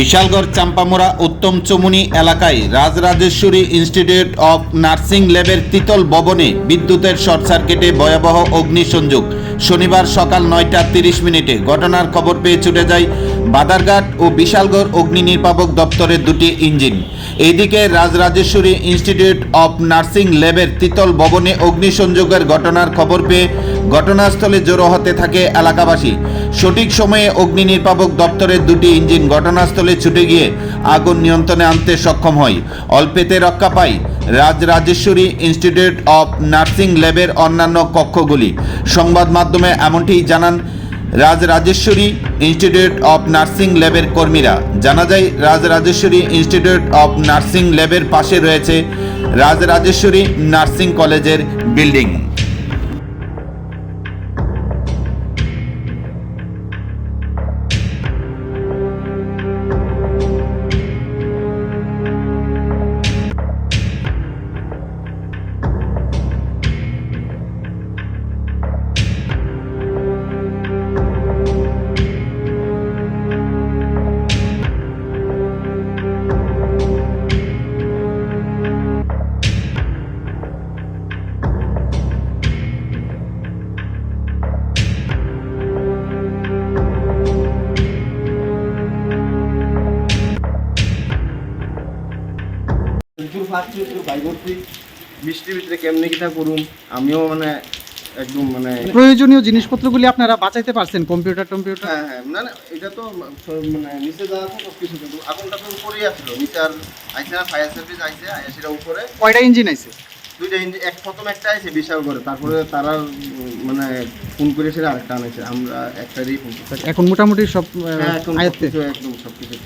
বিশালগড় চাম্পামোড়া উত্তম চুমুনি এলাকায় Rajrajeshwari institute of nursing ল্যাবের তিতল ভবনে বিদ্যুতের শর্ট সার্কিটে ভয়াবহ অগ্নিসংযোগ। শনিবার সকাল নয়টা তিরিশ মিনিটে ঘটনার খবর পেয়ে ছুটে যায় বাদারঘাট ও বিশালগড় অগ্নি নির্বাপক দপ্তরের দুটি ইঞ্জিন। এদিকে রাজরাজেশ্বরী ইনস্টিটিউট অফ নার্সিং ল্যাবের তিতল ভবনে অগ্নিসংযোগের ঘটনার খবর পেয়ে ঘটনাস্থলে জড়ো হতে থাকে এলাকাবাসী। সঠিক সময়ে অগ্নি নির্বাপক দপ্তরের দুটি ইঞ্জিন ঘটনাস্থলে ছুটে গিয়ে আগুন নিয়ন্ত্রণে আনতে সক্ষম হয়। অল্পেতে রক্ষা পায় রাজরাজেশ্বরী ইনস্টিটিউট অফ নার্সিং ল্যাবের অন্যান্য কক্ষগুলি। সংবাদ মাধ্যমে এমনটি জানান রাজরাজেশ্বরী ইনস্টিটিউট অফ নার্সিং ল্যাবের কর্মীরা। জানা যায়, রাজরাজেশ্বরী ইনস্টিটিউট অফ নার্সিং ল্যাবের পাশে রয়েছে রাজরাজেশ্বরী নার্সিং কলেজের বিল্ডিং। দুপুর একটু বাই করছি বৃষ্টির ভিতরে কেমনে কিটা করুম? আমিও মানে একদম মানে প্রয়োজনীয় জিনিসপত্রগুলি আপনারা বাঁচাইতে পারছেন কম্পিউটার টম্পিউটার। হ্যাঁ হ্যাঁ না না এটা তো মানে নিচে যাওয়া সব কিছু কিন্তু আগুনটা তো উপরেই আসলো নিচে আর আইসে না ফায়ার সার্ভিস আইসে সেটা উপরে। কয়টা ইঞ্জিন আইছে? দুইটা ইঞ্জিন এক প্রথম একটা আইসে বিশাল করে তারপরে তারা মানে ফোন করে সেটা আরেকটা আনেছে আমরা একটারই ফোন করছি। এখন মোটামুটি সব হ্যাঁ আয়ত্তে। একদম সবকিছু।